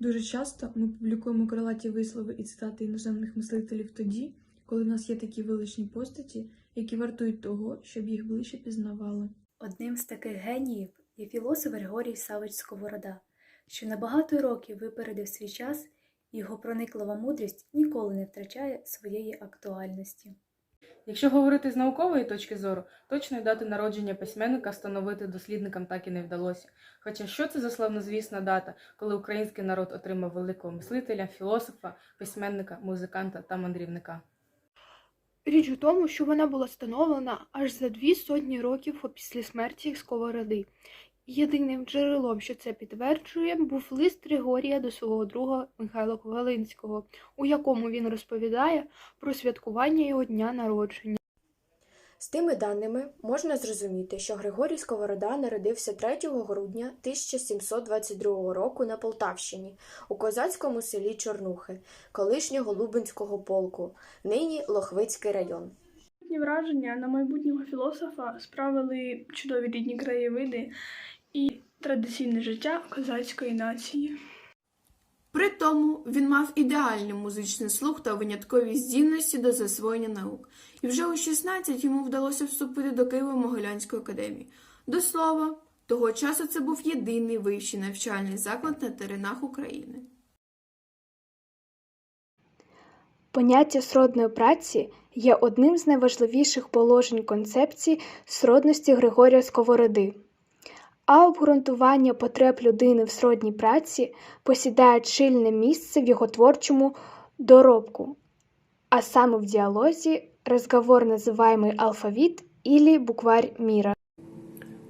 Дуже часто ми публікуємо крилаті вислови і цитати іноземних мислителів тоді, коли в нас є такі величні постаті, які вартують того, щоб їх ближче пізнавали. Одним з таких геніїв є філософ Григорій Савич Сковорода, що на багато років випередив свій час, і його прониклива мудрість ніколи не втрачає своєї актуальності. Якщо говорити з наукової точки зору, точної дати народження письменника встановити дослідникам так і не вдалося. Хоча що це за славнозвісна дата, коли український народ отримав великого мислителя, філософа, письменника, музиканта та мандрівника? Річ у тому, що вона була встановлена аж за дві сотні років після смерті Сковороди. Єдиним джерелом, що це підтверджує, був лист Григорія до свого друга Михайла Ковалинського, у якому він розповідає про святкування його дня народження. З тими даними можна зрозуміти, що Григорій Сковорода народився 3 грудня 1722 року на Полтавщині у козацькому селі Чорнухи, колишнього Лубенського полку, нині Лохвицький район. Враження на майбутнього філософа справили чудові рідні краєвиди традиційне життя козацької нації. При тому він мав ідеальний музичний слух та виняткові здібності до засвоєння наук, і вже у 16 йому вдалося вступити до Києво-Могилянської академії. До слова, того часу це був єдиний вищий навчальний заклад на теренах України. Поняття сродної праці є одним з найважливіших положень концепції сродності Григорія Сковороди. А обґрунтування потреб людини в сродній праці посідає чільне місце в його творчому доробку, а саме в діалозі розговор називаємий алфавіт ілі букварь міра.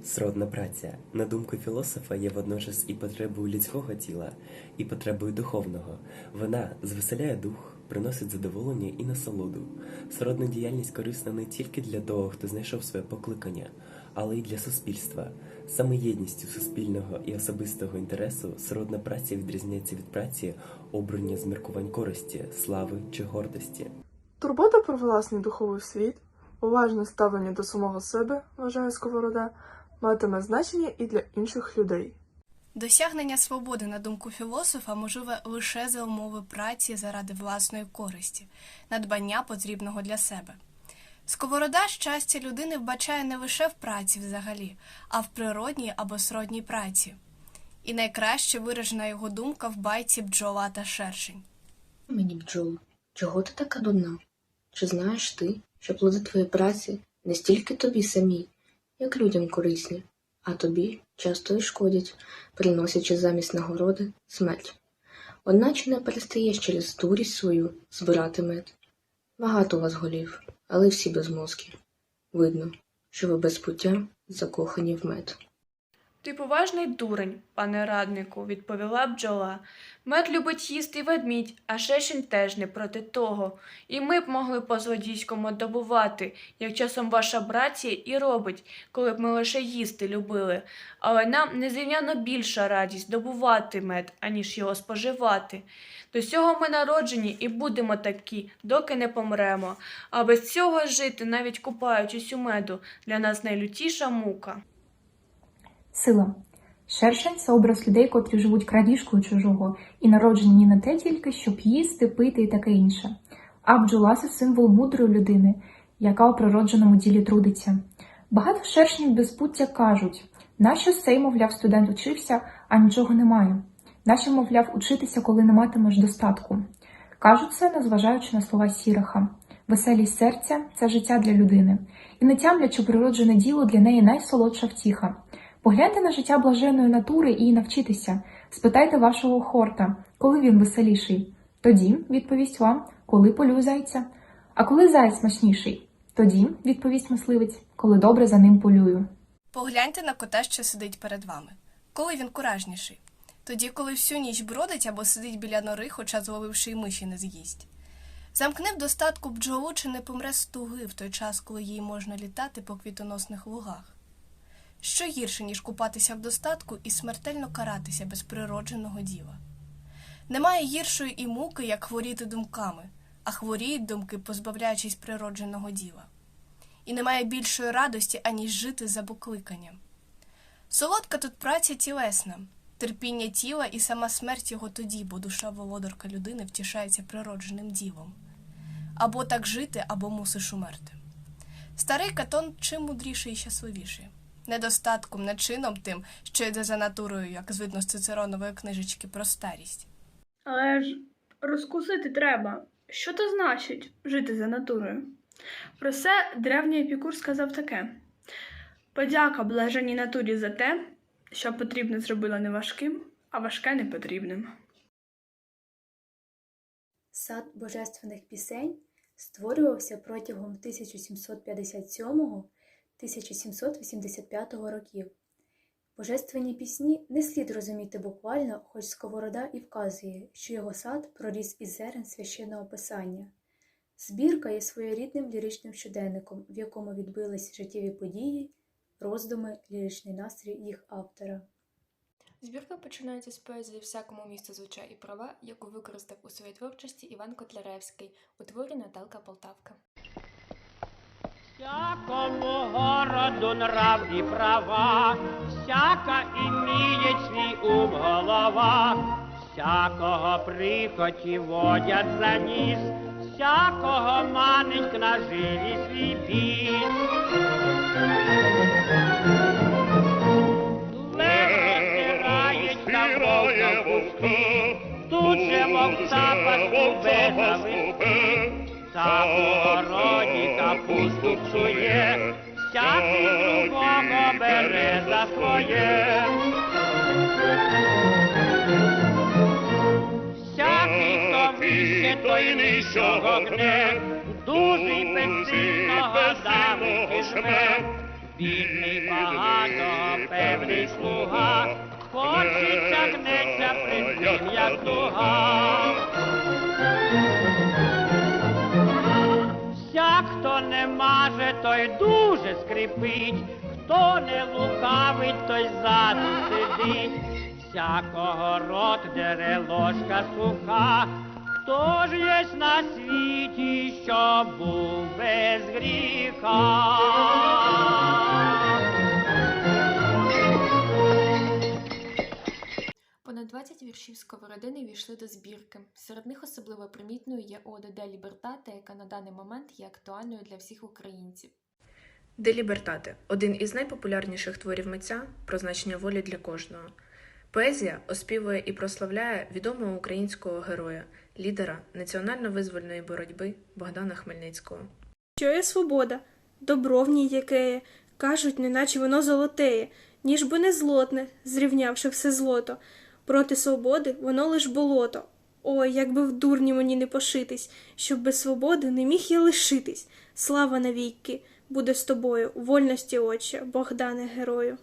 Сродна праця, на думку філософа, є водночас і потребою людського тіла, і потребою духовного. Вона звеселяє дух, приносить задоволення і насолоду. Сродна діяльність корисна не тільки для того, хто знайшов своє покликання, але й для суспільства. Саме єдністю суспільного і особистого інтересу сродна праця відрізняється від праці, обрані з міркувань користі, слави чи гордості. Турбота про власний духовий світ, уважне ставлення до самого себе, вважає Сковорода, матиме значення і для інших людей. Досягнення свободи, на думку філософа, можливе лише за умови праці заради власної користі, надбання потрібного для себе. Сковорода щастя людини вбачає не лише в праці взагалі, а в природній або сродній праці. І найкраще виражена його думка в байці бджола та шершень. Мені бджол, чого ти така дурна? Чи знаєш ти, що плоди твоєї праці не стільки тобі самі, як людям корисні, а тобі часто і шкодять, приносячи замість нагороди смерть. Одначе не перестаєш через дурість свою збирати мед. Багато у вас голів, але всі без мозків. Видно, що ви без пуття закохані в мед. Ти поважний дурень, пане раднику, відповіла бджола. Мед любить їсти ведмідь, а шешень теж не проти того. І ми б могли по злодійському добувати, як часом ваша братія і робить, коли б ми лише їсти любили. Але нам незрівняно більша радість добувати мед, аніж його споживати. До цього ми народжені і будемо такі, доки не помремо. А без цього жити, навіть купаючись у меду, для нас найлютіша мука. Сила. Шершень це образ людей, котрі живуть крадіжкою чужого і народжені не те тільки, щоб їсти, пити і таке інше. А бджола символ мудрої людини, яка у природженому ділі трудиться. Багато шершнів без пуття кажуть, нащо цей, мовляв, студент учився, а нічого немає. Нащо, мовляв, учитися, коли не матимеш достатку. Кажуть це, незважаючи на слова Сіраха. Веселість серця це життя для людини, і не тямлячи природжене діло для неї найсолодша втіха. Погляньте на життя блаженої натури і навчитися. Спитайте вашого хорта, коли він веселіший. Тоді відповість вам, коли полює зайця. А коли заяць смачніший? Тоді відповість мисливець, коли добре за ним полюю. Погляньте на кота, що сидить перед вами. Коли він куражніший? Тоді, коли всю ніч бродить або сидить біля нори, хоча зловивши й миші не з'їсть. Замкни в достатку бджолу, чи не помре з туги в той час, коли їй можна літати по квітоносних лугах. Що гірше, ніж купатися в достатку і смертельно каратися без природженого діла. Немає гіршої і муки, як хворіти думками, а хворіють думки, позбавляючись природженого діла. І немає більшої радості, аніж жити за покликанням. Солодка тут праця тілесна, терпіння тіла і сама смерть його тоді, бо душа володарка людини втішається природженим ділом. Або так жити, або мусиш умерти. Старий Катон чим мудріший і щасливіший. Недостатком, не чином тим, що йде за натурою, як звидно з цицеронової книжечки про старість. Але ж розкусити треба. Що то значить жити за натурою? Про це древній епікур сказав таке: подяка блаженній натурі за те, що потрібне зробила не важким, а важке непотрібним. Сад божественних пісень створювався протягом 1757-1785 років. Божественні пісні не слід розуміти буквально, хоч Сковорода і вказує, що його сад проріс із зерен священного писання. Збірка є своєрідним ліричним щоденником, в якому відбились життєві події, роздуми, ліричний настрій їх автора. Збірка починається з поезії всякому місту звичай і права, яку використав у своїй творчості Іван Котляревський у творі Наталка Полтавка. Всякому городу нрав і права, всяка іміє свій ум голова, всякого прихоті водять за ніс, всякого манить на жилі свій біс. Своє. Всякий, хто вище, той нижчого гне, дужий безсильного давить жме. Бідний багато, певний слуга, хочеться гнеться при тим, як дуга. Всяк, хто не маже, той дуже скрипить, хто не лукавить, той ззаду сидить, всякого рот дере ложка суха, хто ж єсть на світі, що був без гріха. Понад 20 віршів сковородини війшли до збірки. Серед них особливо примітною є Ода де Лібертата, яка на даний момент є актуальною для всіх українців. Де Лібертате один із найпопулярніших творів митця про значення волі для кожного. Поезія оспівує і прославляє відомого українського героя, лідера національно-визвольної боротьби Богдана Хмельницького. Що є свобода? Добро в ній якеє, кажуть, неначе воно золотеє, ніж би не злотне, зрівнявши все злото. Проти свободи воно лиш болото. Ой, якби в дурні мені не пошитись, щоб без свободи не міг я лишитись. Слава навіки буде з тобою, вольності, отче, Богдане герою.